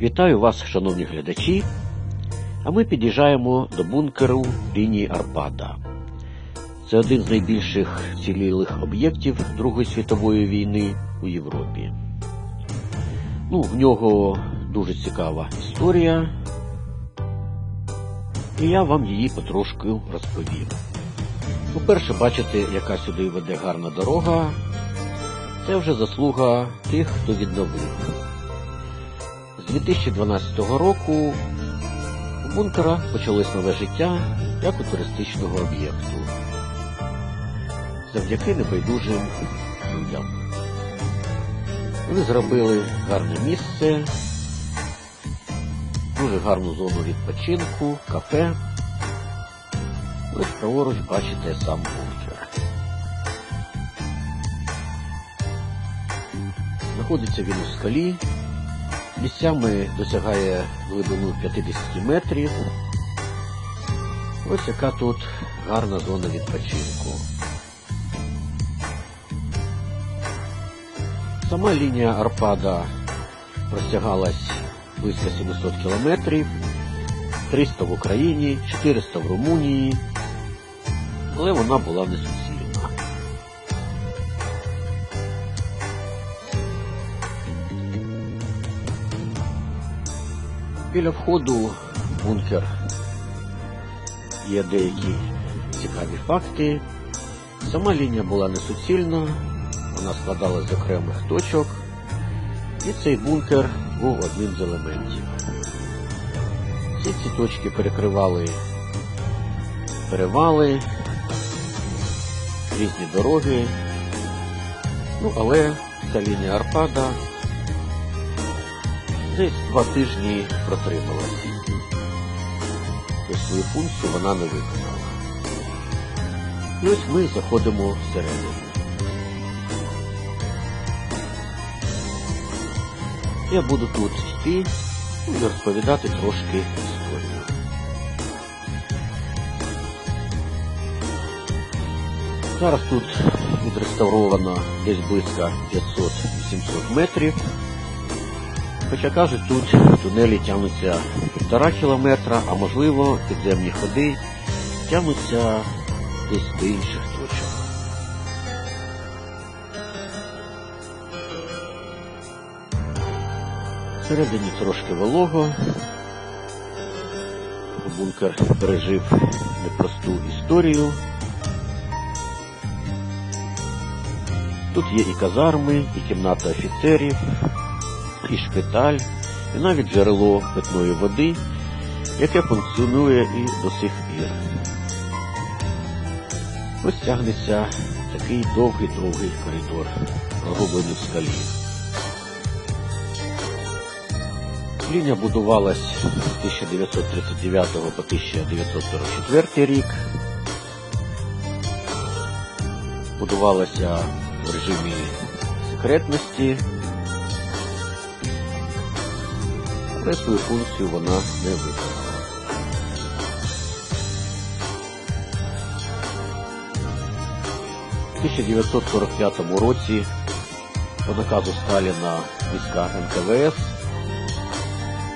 Вітаю вас, шановні глядачі. А ми під'їжджаємо до бункеру лінії Арпада. Це один з найбільших цілілих об'єктів Другої світової війни у Європі. Ну, в нього дуже цікава історія, і я вам її потрошку розповім. По-перше, бачите, яка сюди веде гарна дорога. Це вже заслуга тих, хто відновив. З 2012 року у бункера почалось нове життя як у туристичного об'єкту. Завдяки небайдужим людям. Вони зробили гарне місце, дуже гарну зону відпочинку, кафе. Ось праворуч бачите сам бункер. Знаходиться він у скалі, місцями досягає глибину 50 метрів. Ось яка тут гарна зона відпочинку. Сама лінія Арпада простягалась близько 700 кілометрів, 300 в Україні, 400 в Румунії, але вона була не Біля входу в бункер є деякі цікаві факти. Сама лінія була не суцільна, вона складалась з окремих точок, і цей бункер був одним з елементів. Всі ці точки перекривали перевали, різні дороги. Ну, але ця лінія Арпада десь два тижні протрималася. І свою функцію вона не виконала. І ось ми заходимо всередину. Я буду тут йти і розповідати трошки історію. Зараз тут відреставровано десь близько 500-800 метрів. Хоча кажуть, тут тунелі тягнуться півтора кілометра, а можливо підземні ходи тягнуться десь до інших точок. Всередині трошки волого. Бункер пережив непросту історію. Тут є і казарми, і кімната офіцерів, і шпиталь, і навіть джерело питної води, яке функціонує і до сих пір. Ось тягнеться такий довгий-довгий коридор, пророблений в скалі. Лінія будувалась з 1939 по 1944 рік. Будувалася в режимі секретності, але свою функцію вона не виконала. У 1945 році по наказу Сталіна війська НКВС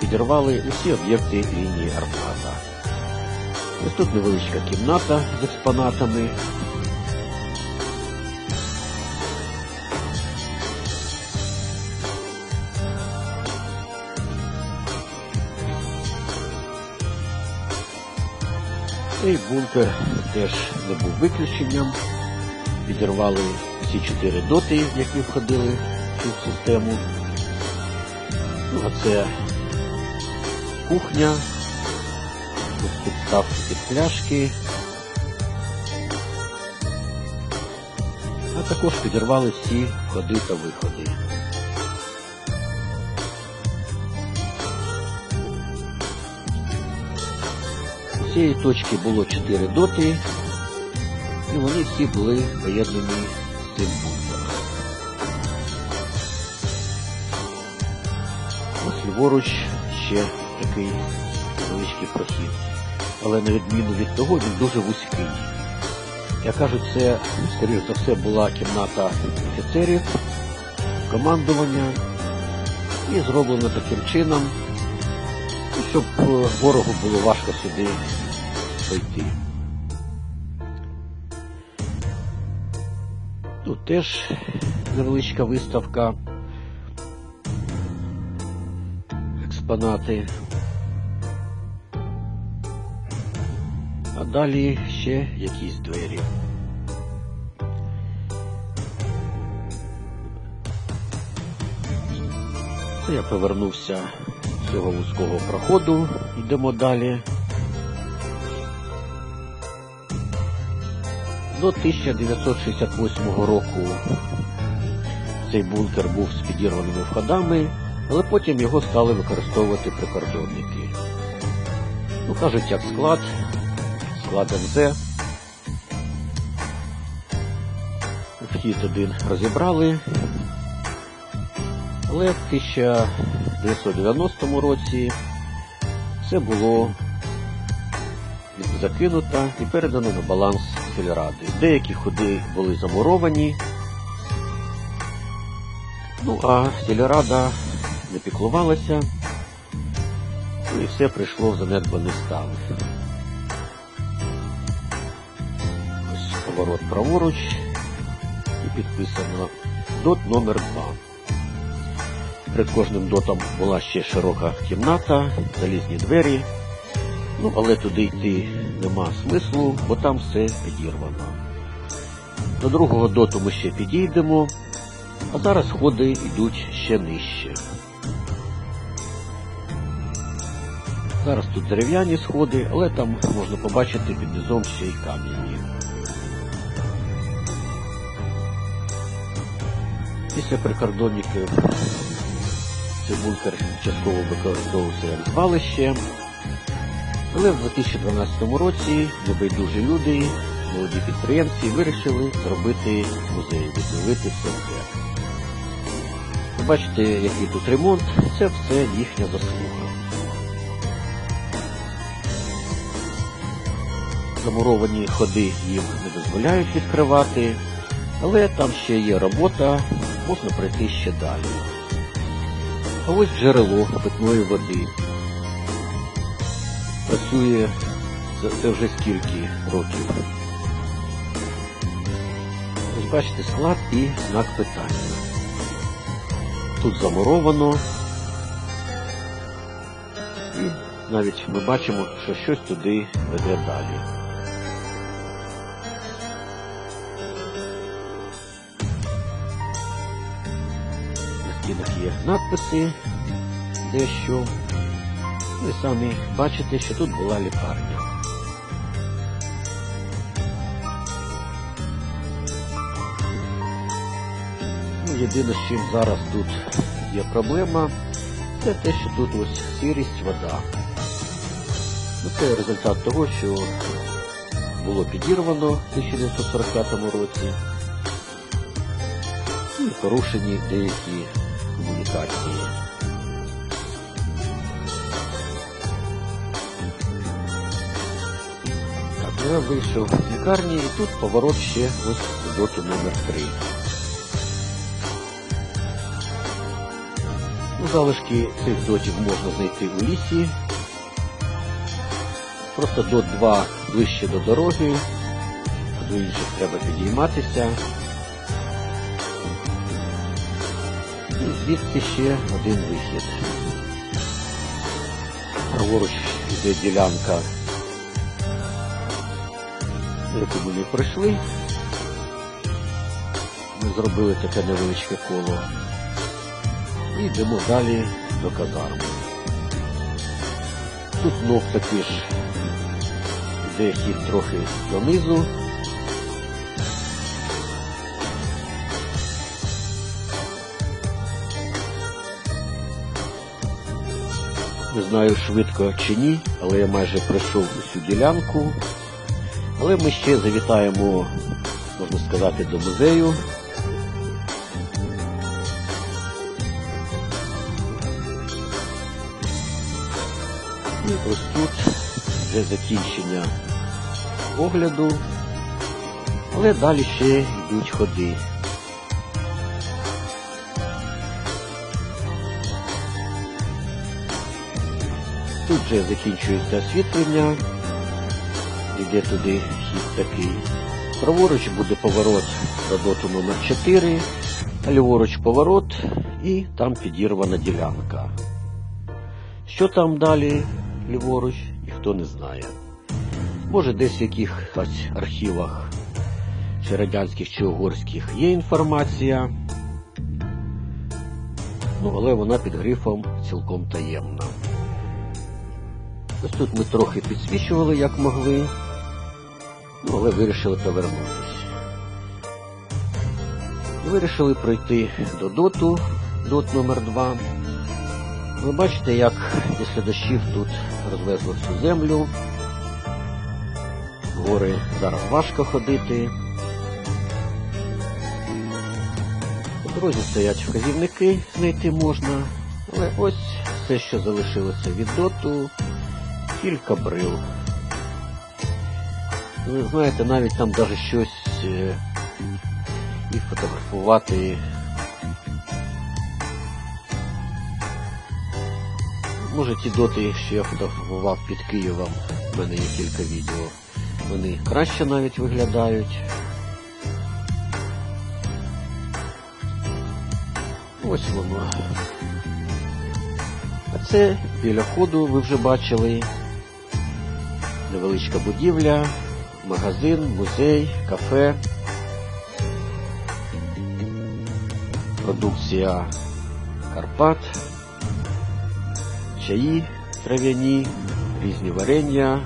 підірвали усі об'єкти лінії Арпада. Ось тут невеличка кімната з експонатами. Цей бункер теж не був виключенням. Підірвали всі чотири доти, які входили в цю систему. Ну, а це кухня, тут підставки під пляшки. А також підірвали всі входи та виходи. Цієї точки було 4 доти, і вони всі були поєднані з цим бункером. Ось ліворуч ще такий невеличкий прохід. Але на відміну від того, він дуже вузький. Як кажуть, це, скоріш за все, була кімната офіцерів, командування. І зроблено таким чином, щоб е, ворогу було важко сюди пройти. Тут теж невеличка виставка. Експонати. А далі ще якісь двері. Це я повернувся з цього вузького проходу. Йдемо далі. До 1968 року цей бункер був з підірваними входами, але потім його стали використовувати прикордонники. Ну, кажуть, як склад, склад МЗ. Вхід один розібрали, але в 1990 році це було закинуто і передано на баланс сільради. Деякі ходи були замуровані, ну а сільрада не піклувалася, ну і все прийшло в занедбаний стан. Ось поворот праворуч і підписано дот номер 2 Перед кожним дотом була ще широка кімната, залізні двері. Ну, але туди йти нема смислу, бо там все підірвано. До другого доту ми ще підійдемо, а зараз сходи йдуть ще нижче. Зараз тут дерев'яні сходи, але там можна побачити під низом ще й кам'яні. Після прикордонників цей бункер частково використовувався як звалище. Але в 2012 році небайдужі люди, молоді підприємці вирішили зробити музей, відновити центр. Ви бачите, який тут ремонт, це все їхня заслуга. Замуровані ходи їм не дозволяють відкривати, але там ще є робота, можна пройти ще далі. А ось джерело питної води працює це, це вже скільки років. Ось бачите склад і знак питання. Тут замуровано. І навіть ми бачимо, що щось туди веде далі. На стінах є надписи, дещо. Ви самі бачите, що тут була лікарня. Ну, Єдине, з чим зараз тут є проблема, це те, що тут ось сирість, вода. Ну, Це результат того, що було підірвано в 1945 році і порушені деякі комунікації. Я вийшов з лікарні і тут поворот ще ось до доту номер 3. Ну, залишки цих дотів можна знайти у лісі. Просто дот 2 ближче до дороги, до інших треба підійматися. І звідси ще один вихід. Праворуч іде ділянка яку ми не пройшли. Ми зробили таке невеличке коло. І йдемо далі до казарми. Тут знов таки ж йде хід трохи донизу. Не знаю швидко чи ні, але я майже пройшов усю ділянку. Але ми ще завітаємо, можна сказати, до музею. І ось тут вже закінчення огляду, але далі ще йдуть ходи. Тут вже закінчується освітлення. Іде туди хід такий. Праворуч буде поворот до доту номер 4, а ліворуч поворот і там підірвана ділянка. Що там далі ліворуч, ніхто не знає. Може десь в якихось архівах чи радянських, чи угорських є інформація, ну, але вона під грифом цілком таємна. Ось тут ми трохи підсвічували, як могли, ну, але вирішили повернутися. Вирішили пройти до доту, дот номер 2 Ви бачите, як після дощів тут розвезло всю землю. Гори зараз важко ходити. По дорозі стоять вказівники, знайти можна. Але ось все, що залишилося від доту, кілька брил. Ви знаєте, навіть там даже щось е, і фотографувати. Може ті доти, що я фотографував під Києвом, в мене є кілька відео. Вони краще навіть виглядають. Ось воно. А це біля ходу ви вже бачили. Невеличка будівля, магазин, музей, кафе. Продукція Карпат, чаї трав'яні, різні варення,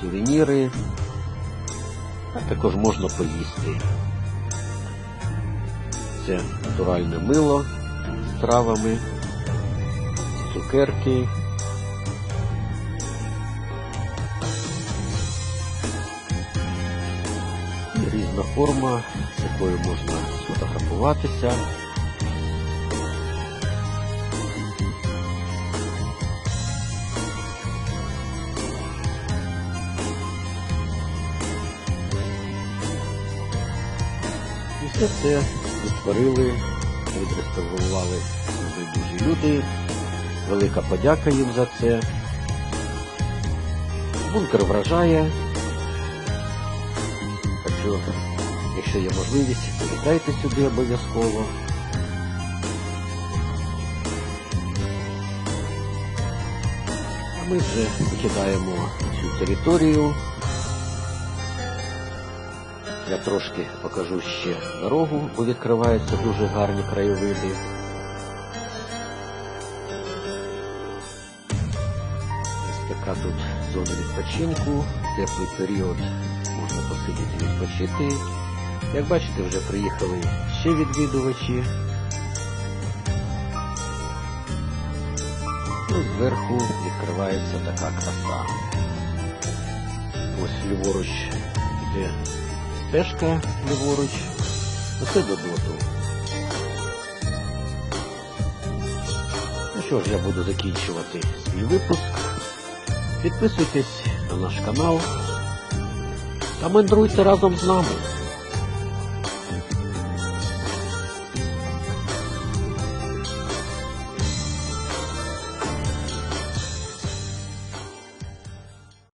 сувеніри, а також можна поїсти. Це натуральне мило з травами, цукерки. Різна форма, з якою можна сфотографуватися. Все це відтворили, відреставрували дуже люди. Велика подяка їм за це. Бункер вражає. Що, якщо є можливість, завітайте сюди обов'язково. А ми вже покидаємо цю територію. Я трошки покажу ще дорогу, бо відкриваються дуже гарні краєвиди. Ось така тут зона відпочинку, теплий період, можна посидіти відпочити. Як бачите, вже приїхали ще відвідувачі. Ну, зверху відкривається така краса. Ось ліворуч йде стежка ліворуч, оце до доту. Ну що ж, я буду закінчувати свій випуск. Підписуйтесь на наш канал та мандруйте разом з нами.